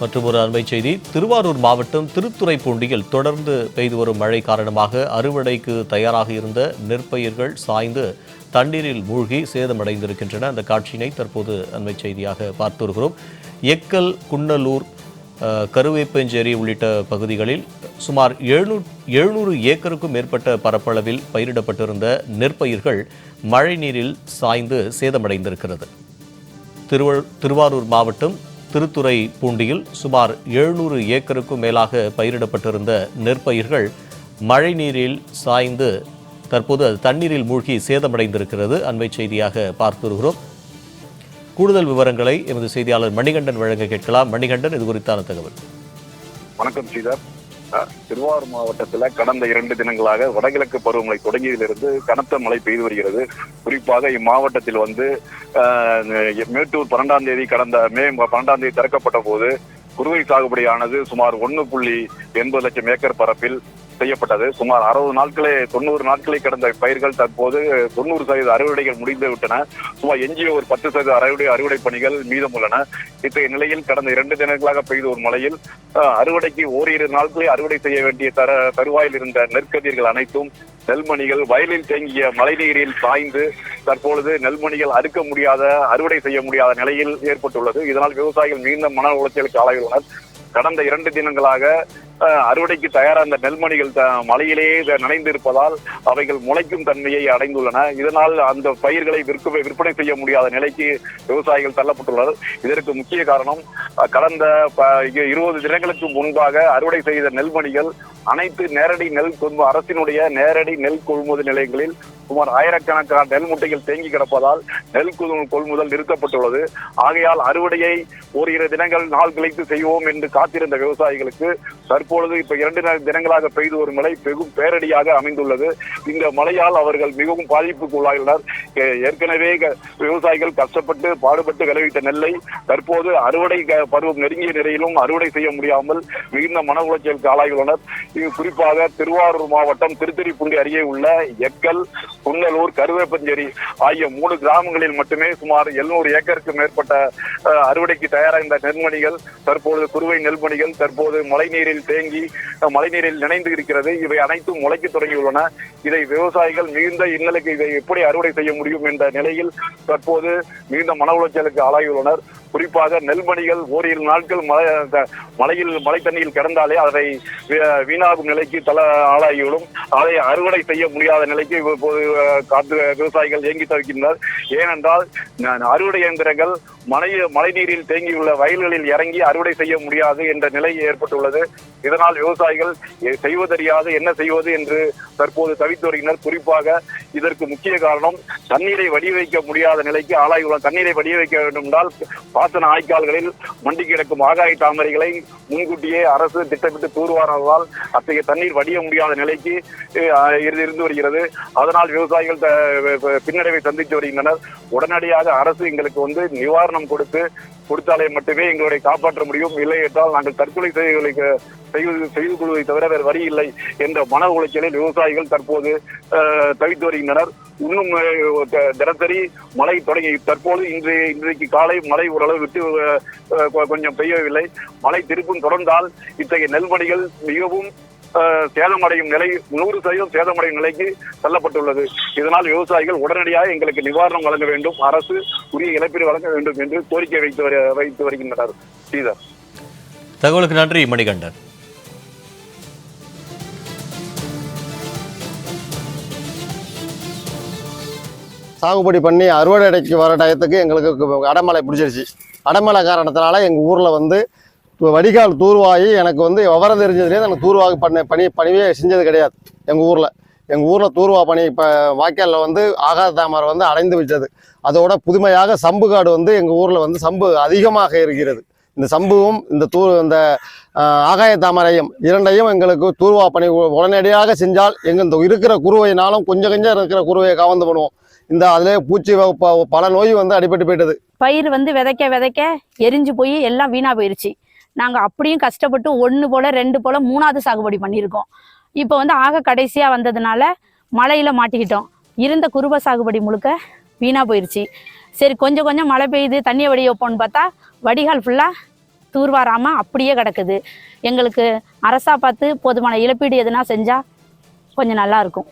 மற்றும் ஒரு அண்மை செய்தி. திருவாரூர் மாவட்டம் திருத்துறைப்பூண்டியில் தொடர்ந்து பெய்து வரும் மழை காரணமாக அறுவடைக்கு தயாராக இருந்த நெற்பயிர்கள் சாய்ந்து தண்ணீரில் மூழ்கி சேதமடைந்திருக்கின்றன. அந்த காட்சியினை தற்போது அண்மை செய்தியாக பார்த்து வருகிறோம். எக்கல் குன்னலூர் கருவேப்பஞ்சேரி உள்ளிட்ட பகுதிகளில் சுமார் எழுநூ எழுநூறு ஏக்கருக்கும் மேற்பட்ட பரப்பளவில் பயிரிடப்பட்டிருந்த நெற்பயிர்கள் மழைநீரில் சாய்ந்து சேதமடைந்திருக்கிறது. திருவ திருவாரூர் மாவட்டம் திருத்துறை பூண்டியில் சுமார் எழுநூறு ஏக்கருக்கும் மேலாக பயிரிடப்பட்டிருந்த நெற்பயிர்கள் மழை நீரில் சாய்ந்து தற்போது அது தண்ணீரில் மூழ்கி சேதமடைந்திருக்கிறது. அண்மை செய்தியாக பார்த்து வருகிறோம் கூடுதல் விவரங்களை எமது செய்தியாளர் மணிகண்டன் வழங்க கேட்கலாம். மணிகண்டன் இது குறித்தான தகவல். வணக்கம் சீதா திருவாரூர் மாவட்டத்தில் கடந்த இரண்டு தினங்களாக வடகிழக்கு பருவமழை தொடங்கியதிலிருந்து கனத்த மழை பெய்து வருகிறது. குறிப்பாக இம்மாவட்டத்தில் வந்து மேட்டூர் பன்னெண்டாம் தேதி கடந்த மே பன்னெண்டாம் தேதி திறக்கப்பட்ட போது குறுவை சாகுபடியானது சுமார் ஒன்று புள்ளி எண்பது லட்சம் ஏக்கர் பரப்பில் செய்யப்பட்டது. சுமார் அறுபது நாட்களே தொண்ணூறு நாட்களை கடந்த பயிர்கள் தற்போது தொண்ணூறு சதவீத அறுவடைகள் முடிந்து விட்டன. சுமார் எஞ்சிய ஒரு பத்து சதவீத அறுவடை அறுவடை பணிகள் மீதம் உள்ளன. இத்தகைய நிலையில் கடந்த இரண்டு தினங்களாக பெய்த ஒரு மழையில் அறுவடைக்கு ஓரிரு நாட்களே அறுவடை செய்ய வேண்டிய தர தருவாயில் இருந்த நெற்கதிர்கள் அனைத்தும் நெல்மணிகள் வயலில் தேங்கிய மழைநீரில் சாய்ந்து தற்பொழுது நெல்மணிகள் அறுக்க முடியாத அறுவடை செய்ய முடியாத நிலையில் ஏற்பட்டுள்ளது. இதனால் விவசாயிகள் மீண்டும் மன உளைச்சலுக்கு ஆளாகியுள்ளனர். கடந்த இரண்டு தினங்களாக அறுவடைக்கு தயாராக இந்த நெல்மணிகள் மலையிலேயே மழையிலேயே நனைந்து இருப்பதால் அவைகள் முளைக்கும் தன்மையை அடைந்துள்ளன. இதனால் அந்த பயிர்களை விற்க விற்பனை செய்ய முடியாத நிலைக்கு விவசாயிகள் தள்ளப்பட்டுள்ளனர். இதற்கு முக்கிய காரணம் கடந்த இருபது தினங்களுக்கு முன்பாக அறுவடை செய்த நெல்மணிகள் அனைத்து நேரடி நெல் கொள்மு அரசினுடைய நேரடி நெல் கொள்முதல் நிலையங்களில் சுமார் ஆயிரக்கணக்கான நெல் முட்டைகள் தேங்கி கிடப்பதால் நெல் கொள்முதல் நிறுத்தப்பட்டுள்ளது. ஆகையால் அறுவடையை ஓரிரு தினங்கள் நாள் கழித்து செய்வோம் என்று காத்திருந்த விவசாயிகளுக்கு இப்பொழுது இப்ப இரண்டு தினங்களாக பெய்து வரும் மழை பெரும் பேரடியாக அமைந்துள்ளது. இந்த மழையால் அவர்கள் மிகவும் பாதிப்புக்கு உள்ளாகியுள்ளனர் ஏற்கனவே க- விவசாயிகள் கஷ்டப்பட்டு பாடுபட்டு விளைவித்த நெல்லை தற்போது அறுவடை க- பருவம் நெருங்கிய நிலையிலும் அறுவடை செய்ய முடியாமல் மிகுந்த மன உளைச்சலுக்கு ஆளாகியுள்ளனர். இது குறிப்பாக திருவாரூர் மாவட்டம் திருத்திரிப்புண்டி அருகே உள்ள எக்கல் குன்னலூர் கருவேப்பஞ்சேரி ஆகிய மூணு கிராமங்களில் மட்டுமே சுமார் 700 ஏக்கருக்கு மேற்பட்ட அறுவடைக்கு தயாராக இந்த நெல்மணிகள் தற்போது குறுவை நெல்மணிகள் தற்போது மழைநீரில் தேங்கி மழைநீரில் நினைந்து இருக்கிறது. இவை அனைத்தும் முளைக்க தொடங்கியுள்ளன. இதை விவசாயிகள் மிகுந்த இன்னலுக்கு இதை எப்படி அறுவடை செய்ய முடியும் என்ற நிலையில் தற்போது மிகுந்த மன உளைச்சலுக்கு ஆளாகியுள்ளனர். குறிப்பாக நெல்மணிகள் ஓரிரு நாட்கள் மழை மழையில் மழை தண்ணியில் கிடந்தாலே அதை வீணாகும் நிலைக்கு தல ஆளாகிவிடும் அதை அறுவடை செய்ய முடியாத நிலைக்கு இப்போது காத்து விவசாயிகள் இயங்கி தவிக்கின்றனர். ஏனென்றால் அறுவடை இயந்திரங்கள் மழை மழை நீரில் தேங்கியுள்ள வயல்களில் இறங்கி அறுவடை செய்ய முடியாது என்ற நிலை ஏற்பட்டுள்ளது. இதனால் விவசாயிகள் செய்வதறியாது என்ன செய்வது என்று தற்போது தவித்து வருகின்றனர் குறிப்பாக இதற்கு முக்கிய காரணம் தண்ணீரை வடிவைக்க முடியாத நிலைக்கு ஆளாகியுள்ள தண்ணீரை வடிய வைக்க வேண்டும் என்றால் பாசன ஆய்க்கால்களில் மண்டி கிடக்கும் ஆகாய தாமரைகளை முன்கூட்டியே அரசு திட்டமிட்டு தூர்வாராததால் அத்தகைய தண்ணீர் வடிய முடியாத நிலைக்கு இருந்து வருகிறது. அதனால் விவசாயிகள் பின்னடைவை சந்தித்து வருகின்றனர். உடனடியாக அரசு எங்களுக்கு வந்து நிவாரணம் கொடுத்து கொடுத்தாலே மட்டுமே எங்களை காப்பாற்ற முடியும். இல்லை என்றால் நாங்கள் தற்கொலை செய்திகளுக்கு செய்வது செய்து கொள்வதை தவிர வேறு வழி இல்லை என்ற மன உளைச்சலில் விவசாயிகள் தற்போது தவித்து வருகின்றனர். இன்னும் தினசரி மழை தொடங்கி தற்போது இன்று இன்றைக்கு காலை மழை ஓரளவு விட்டு கொஞ்சம் பெய்யவில்லை. மழை திருப்பும் தொடர்ந்தால் இத்தகைய நெல்மணிகள் மிகவும் சேதமடையும் நிலை நூறு சதவீதம் சேதமடையும் நிலைக்கு தள்ளப்பட்டுள்ளது. இதனால் விவசாயிகள் உடனடியாக எங்களுக்கு நிவாரணம் வழங்க வேண்டும் அரசு உரிய இழப்பீடு வழங்க வேண்டும் என்று கோரிக்கை வைத்து வைத்து வருகின்றனர். ஸ்ரீதர். தகவலுக்கு நன்றி மணிகண்டன். சாகுபடி பண்ணி அறுவடைக்கு வர டயத்துக்கு எங்களுக்கு அடைமழை பிடிச்சிருச்சு. அடைமழை காரணத்தினால எங்கள் ஊரில் வந்து வடிகால் தூர்வாகி எனக்கு வந்து விவரம் தெரிஞ்சதுலேருந்து எனக்கு தூர்வாக பண்ண பணி பணியே செஞ்சது கிடையாது. எங்கள் ஊரில். எங்கள் ஊரில் தூர்வா பணி இப்போ வாய்க்காலில் வந்து ஆகாத தாமரை வந்து அடைந்து விட்டது. அதோட புதுமையாக சம்பு காடு வந்து எங்கள் ஊரில் வந்து சம்பு அதிகமாக இருக்கிறது. இந்த சம்புவும் இந்த தூ இந்த ஆகாய தாமரையும் இரண்டையும் எங்களுக்கு தூர்வா பணி உடனடியாக செஞ்சால் எங்கள் இந்த இருக்கிற குருவையினாலும் கொஞ்சம் கொஞ்சம் இருக்கிற குருவையை கவர்ந்து பண்ணுவோம் இந்த அதிலே பூச்சி ப- பல நோய் வந்து அடிபட்டு போயிட்டது. பயிர் வந்து விதைக்க விதைக்க எரிஞ்சு போய் எல்லாம் வீணாக போயிடுச்சு நாங்கள் அப்படியும் கஷ்டப்பட்டு ஒன்று போல ரெண்டு போல மூணாவது சாகுபடி பண்ணியிருக்கோம். இப்போ வந்து ஆக கடைசியாக வந்ததுனால மழையில் மாட்டிக்கிட்டோம். இருந்த குருப சாகுபடி முழுக்க வீணாக போயிடுச்சு சரி கொஞ்சம் கொஞ்சம் மழை பெய்யுது தண்ணியை வடி வைப்போம்னு பார்த்தா வடிகால் ஃபுல்லாக தூர்வாராமல் அப்படியே கிடக்குது. எங்களுக்கு அரசா பார்த்து போதுமான இழப்பீடு எதுனா செஞ்சால் கொஞ்சம் நல்லா இருக்கும்.